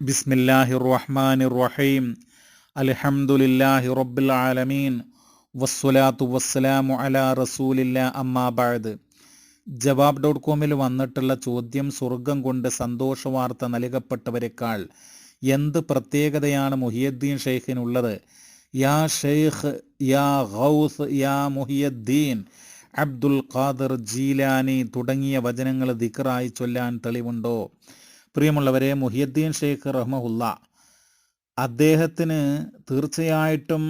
ബിസ്മില്ലാഹി റഹ്മാൻ റഹീം അലഹമുല്ലാഹി റബ്ബിൽ ആലമീൻ വസ്സലാത്തു വസ്സലാമു അലാ റസൂലില്ല അമ്മാ ബഅദ്. ജവാബ് ഡോട്ട് കോമിൽ വന്നിട്ടുള്ള ചോദ്യം സ്വർഗം കൊണ്ട് സന്തോഷ വാർത്ത നൽകപ്പെട്ടവരെക്കാൾ എന്ത് പ്രത്യേകതയാണ് മുഹിയദ്ദീൻ ഷെയ്ഖിനുള്ളത്? യാ ഷെയ്ഖ് യാ ഗൗസ് യാ മുഹിയദ്ദീൻ അബ്ദുൽ ഖാദർ ജീലാനി തുടങ്ങിയ വചനങ്ങൾ ദിക്റായി ചൊല്ലാൻ തെളിവുണ്ടോ? പ്രിയമുള്ളവരെ മുഹിയദ്ദീൻ ഷെയ്ഖ് റഹ്മുല്ല അദ്ദേഹത്തിന് തീർച്ചയായിട്ടും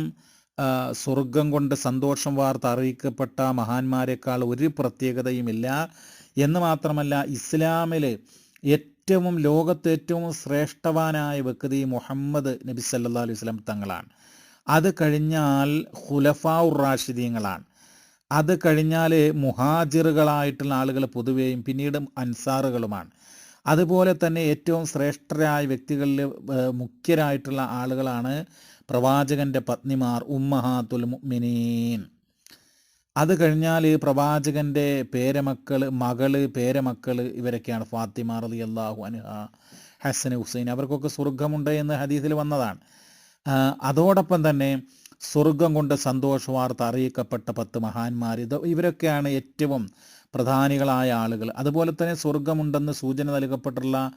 സ്വർഗം കൊണ്ട് സന്തോഷം വാർത്ത അറിയിക്കപ്പെട്ട മഹാന്മാരെക്കാൾ ഒരു പ്രത്യേകതയുമില്ല. എന്ന് മാത്രമല്ല ഇസ്ലാമിലെ ഏറ്റവും ലോകത്ത് ഏറ്റവും ശ്രേഷ്ഠവാനായ വ്യക്തി മുഹമ്മദ് നബി സല്ലാ അലൈഹി സ്വലം തങ്ങളാണ്. അത് കഴിഞ്ഞാൽ ഹുലഫാ ഉറാഷിദീങ്ങളാണ് അത് കഴിഞ്ഞാൽ മുഹാജിറുകളായിട്ടുള്ള ആളുകൾ പൊതുവെയും പിന്നീട് അൻസാറുകളുമാണ്. അതുപോലെ തന്നെ ഏറ്റവും ശ്രേഷ്ഠരായ വ്യക്തികളിൽ മുഖ്യരായിട്ടുള്ള ആളുകളാണ് പ്രവാചകന്റെ പത്നിമാർ ഉമ്മഹാത്തുൽ മുഅ്മിനീൻ. അത് കഴിഞ്ഞാൽ പ്രവാചകന്റെ പേരമക്കൾ മകൾ പേരമക്കൾ ഇവരൊക്കെയാണ് ഫാത്തിമ റലി അള്ളാഹു അനുഹ ഹസൻ ഹുസൈൻ അവർക്കൊക്കെ സ്വർഗമുണ്ട് എന്ന് ഹദീസിൽ വന്നതാണ്. അതോടൊപ്പം തന്നെ സ്വർഗം കൊണ്ട് സന്തോഷ വാർത്ത അറിയിക്കപ്പെട്ട പത്ത് മഹാന്മാർ ഇത് ഇവരൊക്കെയാണ് ഏറ്റവും പ്രധാനികളായ ആളുകൾ. അതുപോലെ തന്നെ സ്വർഗമുണ്ടെന്ന് സൂചന നൽകപ്പെട്ടുള്ള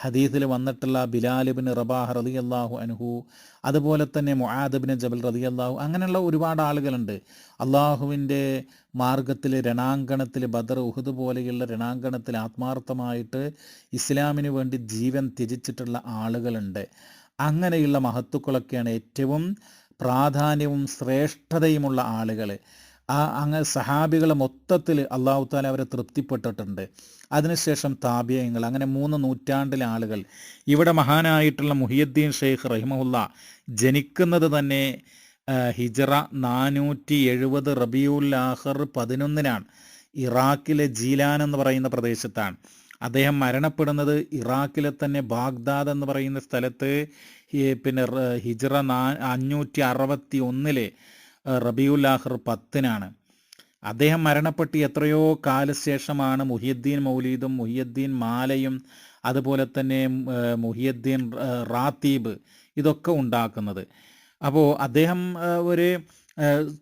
ഹദീസിൽ വന്നിട്ടുള്ള ബിലാലിബിന് റബാഹ് റതി അള്ളാഹു അനുഹു അതുപോലെ തന്നെ മുഹാദബിൻ ജബൽ റതി അള്ളാഹു അങ്ങനെയുള്ള ഒരുപാട് ആളുകളുണ്ട്. അള്ളാഹുവിന്റെ മാർഗത്തിൽ രണാങ്കണത്തിൽ ബദർ ഉഹുദ് പോലെയുള്ള രണാങ്കണത്തിൽ ആത്മാർത്ഥമായിട്ട് ഇസ്ലാമിന് വേണ്ടി ജീവൻ ത്യജിച്ചിട്ടുള്ള ആളുകളുണ്ട്. അങ്ങനെയുള്ള മഹത്തുക്കളൊക്കെയാണ് ഏറ്റവും പ്രാധാന്യവും ശ്രേഷ്ഠതയുമുള്ള ആളുകൾ. ആ അങ്ങ് സഹാബികളെ മൊത്തത്തിൽ അള്ളാഹു താല അവരെ തൃപ്തിപ്പെട്ടിട്ടുണ്ട്. അതിനുശേഷം താബിയങ്ങൾ അങ്ങനെ മൂന്ന് നൂറ്റാണ്ടിലെ ആളുകൾ. ഇവിടെ മഹാനായിട്ടുള്ള മുഹിയുദ്ദീൻ ഷെയ്ഖ് റഹിമുല്ല ജനിക്കുന്നത് തന്നെ ഹിജറ നാനൂറ്റി എഴുപത് റബിയുൽ ആഹർ പതിനൊന്നിനാണ്. ഇറാഖിലെ ജീലാൻ എന്ന് പറയുന്ന പ്രദേശത്താണ്. അദ്ദേഹം മരണപ്പെടുന്നത് ഇറാഖിലെ തന്നെ ബാഗ്ദാദ് എന്ന് പറയുന്ന സ്ഥലത്ത് പിന്നെ ഹിജ്റ നാ അഞ്ഞൂറ്റി അറുപത്തി ഒന്നിലെ റബിയുൽ ആഹർ പത്തിനാണ്. അദ്ദേഹം മരണപ്പെട്ട് എത്രയോ കാലശേഷമാണ് മുഹിയദ്ദീൻ മൗലീദും മുഹിയദ്ദീൻ മാലയും അതുപോലെ തന്നെ മുഹിയദ്ദീൻ റാത്തീബ് ഇതൊക്കെ ഉണ്ടാക്കുന്നത്. അപ്പോൾ അദ്ദേഹം ഒരു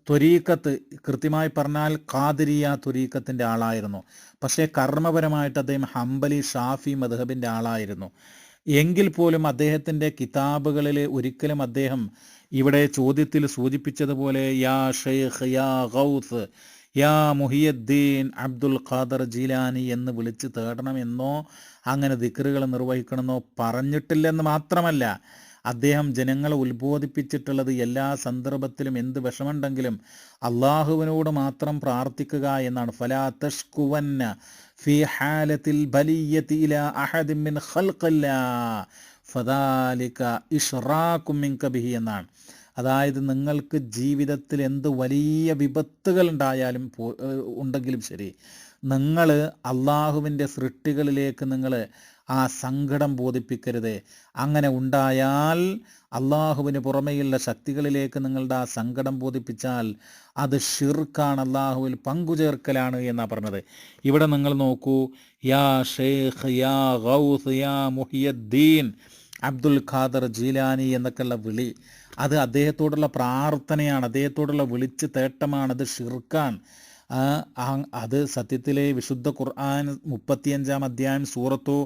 ത്വരീക്കത്ത് കൃത്യമായി പറഞ്ഞാൽ ഖാദിരിയ ത്വരീക്കത്തിന്റെ ആളായിരുന്നു. പക്ഷേ കർമ്മപരമായിട്ട് അദ്ദേഹം ഹംബലി ഷാഫി മദ്ഹബിന്റെ ആളായിരുന്നു. എങ്കിൽ പോലും അദ്ദേഹത്തിന്റെ കിതാബുകളിൽ ഒരിക്കലും അദ്ദേഹം ഇവിടെ ചോദ്യത്തിൽ സൂചിപ്പിച്ചതുപോലെ യാ ഷെയ്ഖ് യാ ഗൗസ് യാ മുഹിയുദ്ദീൻ അബ്ദുൽ ഖാദർ ജീലാനി എന്ന് വിളിച്ച് തേടണമെന്നോ അങ്ങനെ ദിക്റുകൾ നിർവഹിക്കണമെന്നോ പറഞ്ഞിട്ടില്ലെന്ന് മാത്രമല്ല അദ്ദേഹം ജനങ്ങളെ ഉത്ബോധിപ്പിച്ചിട്ടുള്ളത് എല്ലാ സന്ദർഭത്തിലും എന്ത് വിഷമുണ്ടെങ്കിലും അള്ളാഹുവിനോട് മാത്രം പ്രാർത്ഥിക്കുക എന്നാണ്. ഫലാ തഷ്കുവന്ന ഫി ഹാലത്തിൽ ബലിയത്തി ഇല അഹദിൻ മിൻ ഖൽഖില്ലാ. ഫദാലിക ഇഷ്റാഖും മിൻക ബിഹി എന്നാണ്. അതായത് നിങ്ങൾക്ക് ജീവിതത്തിൽ എന്ത് വലിയ വിപത്തുകൾ ഉണ്ടായാലും ഉണ്ടെങ്കിലും ശരി നിങ്ങൾ അള്ളാഹുവിന്റെ സൃഷ്ടികളിലേക്ക് നിങ്ങൾ ആ സങ്കടം ബോധിപ്പിക്കരുത്. അങ്ങനെ ഉണ്ടായാൽ അള്ളാഹുവിന് പുറമെയുള്ള ശക്തികളിലേക്ക് നിങ്ങളുടെ ആ സങ്കടം ബോധിപ്പിച്ചാൽ അത് ഷിർക്കാണ് അള്ളാഹുവിൽ പങ്കുചേർക്കലാണ് എന്നാണ് പറഞ്ഞത്. ഇവിടെ നിങ്ങൾ നോക്കൂ യാ ഷേഖ് യാ ഗൗസ് യാ മുഹിയദ്ദീൻ അബ്ദുൽ ഖാദർ ജീലാനി എന്നൊക്കെയുള്ള വിളി. അത് അദ്ദേഹത്തോടുള്ള പ്രാർത്ഥനയാണ് അദ്ദേഹത്തോടുള്ള വിളിച്ച് തേട്ടമാണ് അത് ആ- അത് സത്യത്തിലെ വിശുദ്ധ ഖുർആൻ മുപ്പത്തിയഞ്ചാം അധ്യായം സൂറത്തു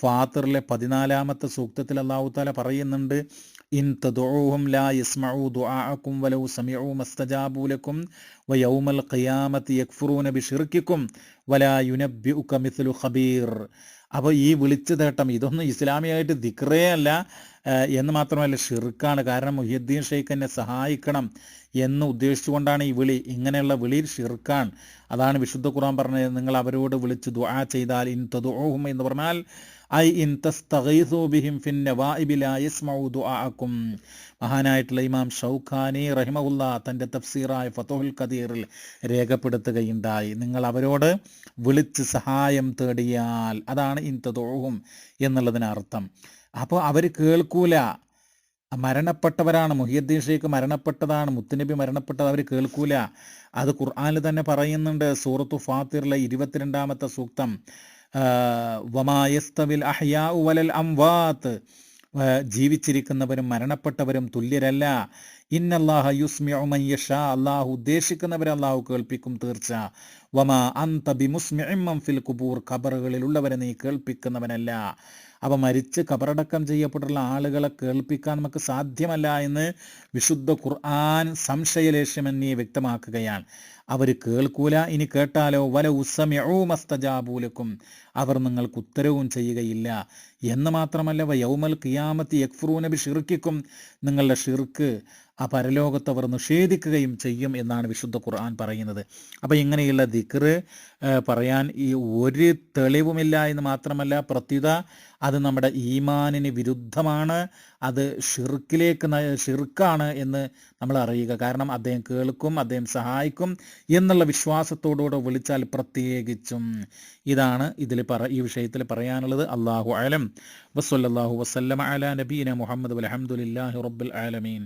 ഫാത്തിറിലെ പതിനാലാമത്തെ സൂക്തത്തിൽ അള്ളാഹു താല പറയുന്നുണ്ട് ഇൻ തദുഉഹും ലാ യസ്മഉ ദുആഅകും വലൗ സമിഉ മസ്തജാബു വ യൗമൽ ഖിയാമത്തി യക്ഫുറൂന ബിശിർക്കിക്കും വലാ യുനബ്ബിഉക മിസ്ലു ഖബീർ. അപ്പോൾ ഈ വിളിച്ചു തേട്ടം ഇതൊന്നും ഇസ്ലാമിയായിട്ട് ദിക്റേ അല്ല എന്ന് മാത്രമല്ല ഷിർക്കാണ്. കാരണം മുഹിയുദ്ദീൻ ഷെയ്ഖ് എന്നെ സഹായിക്കണം. എന്ന് ഉദ്ദേശിച്ചുകൊണ്ടാണ് ഈ വിളി. ഇങ്ങനെയുള്ള വിളി ഷിർക്കാൻ അതാണ് വിശുദ്ധ ഖുർആൻ പറഞ്ഞത്. നിങ്ങൾ അവരോട് വിളിച്ച് ദുആ ചെയ്താൽ ഇൻ തദുഉഹും എന്ന് പറഞ്ഞാൽ ഐ ഇൻ തസ്തഗീസു ബിഹിം ഫിൻ നവാഇബി ലാ യസ്മഉ മഹാനായിട്ടുള്ള ഇമാം ഷൗഖാനി റഹിമഹുല്ല തന്റെ തഫ്സീറായ ഫതുഹുൽ ഖദീറിൽ രേഖപ്പെടുത്തുകയുണ്ടായി. നിങ്ങൾ അവരോട് വിളിച്ച് സഹായം തേടിയാൽ അതാണ് ഇൻ തദുഉഹും എന്നുള്ളതിനർത്ഥം. അപ്പോൾ അവർ കേൾക്കൂല. മരണപ്പെട്ടവരാണ്. മുഹിയുദ്ദീൻ ഷെയ്ഖ് മരണപ്പെട്ടതാണ്. മുത്തുനബി മരണപ്പെട്ടത് അവർ കേൾക്കൂല. അത് ഖുർആാനിൽ തന്നെ പറയുന്നുണ്ട്. സൂറത്തു ഫാത്തിറിലെ ഇരുപത്തിരണ്ടാമത്തെ സൂക്തം. വമായസ്തവിൽ അഹ്യാ വലൽ അംവാത്ത്. ജീവിച്ചിരിക്കുന്നവരും മരണപ്പെട്ടവരും തുല്യരല്ല. ഇന്നല്ലാഹ യുസ്മിഉ മൻ യഷാ. അള്ളാഹു ഉദ്ദേശിക്കുന്നവരെ അള്ളാഹു കേൾപ്പിക്കും തീർച്ച. വമാ അന്ത ബിമുസ്മിഇം മൻ ഫിൽ കുബൂർ ഖബറുകളിലുള്ളവരെ നീ കേൾപ്പിക്കുന്നവനല്ല. അവ മരിച്ച് കബറടക്കം ചെയ്യപ്പെട്ടുള്ള ആളുകളെ കേൾപ്പിക്കാൻ നമുക്ക് സാധ്യമല്ല എന്ന് വിശുദ്ധ ഖുർആൻ സംശയലേശമെന്നീ വ്യക്തമാക്കുകയാണ്. അവർ കേൾക്കൂല. ഇനി കേട്ടാലോ? വല ഉസമ്യൂ മസ്തജാബൂലക്കും അവർ നിങ്ങൾക്ക് ഉത്തരവും ചെയ്യുകയില്ല. എന്ന് മാത്രമല്ല യൗമൽ ഖിയാമത്തി യക്ഫറൂനബി ഷിർക്കിക്കും നിങ്ങളുടെ ഷിർക്ക് ആ പരലോകത്ത് അവർ നിഷേധിക്കുകയും ചെയ്യും എന്നാണ് വിശുദ്ധ ഖുർആൻ പറയുന്നത്. അപ്പോൾ ഇങ്ങനെയുള്ള ദിക്റ് പറയാൻ ഈ ഒരു തെളിവുമില്ല എന്ന് മാത്രമല്ല പ്രത്യുത അത് നമ്മുടെ ഈമാനിന് വിരുദ്ധമാണ് അത് ഷിർക്കിലേക്ക് ഷിർക്കാണ് എന്ന് നമ്മൾ അറിയുക. കാരണം അദ്ദേഹം കേൾക്കും അദ്ദേഹം സഹായിക്കും എന്നുള്ള വിശ്വാസത്തോടുകൂടെ വിളിച്ചാൽ പ്രത്യേകിച്ചും ഇതാണ് ഇതിൽ പറ ഈ വിഷയത്തിൽ പറയാനുള്ളത്. അള്ളാഹു അലം. വസ്വല്ലാഹു വസ്ലം അല നബീന മുഹമ്മദ് അലഹമുല്ലാഹി റബ്ബുൽ ആലമീൻ.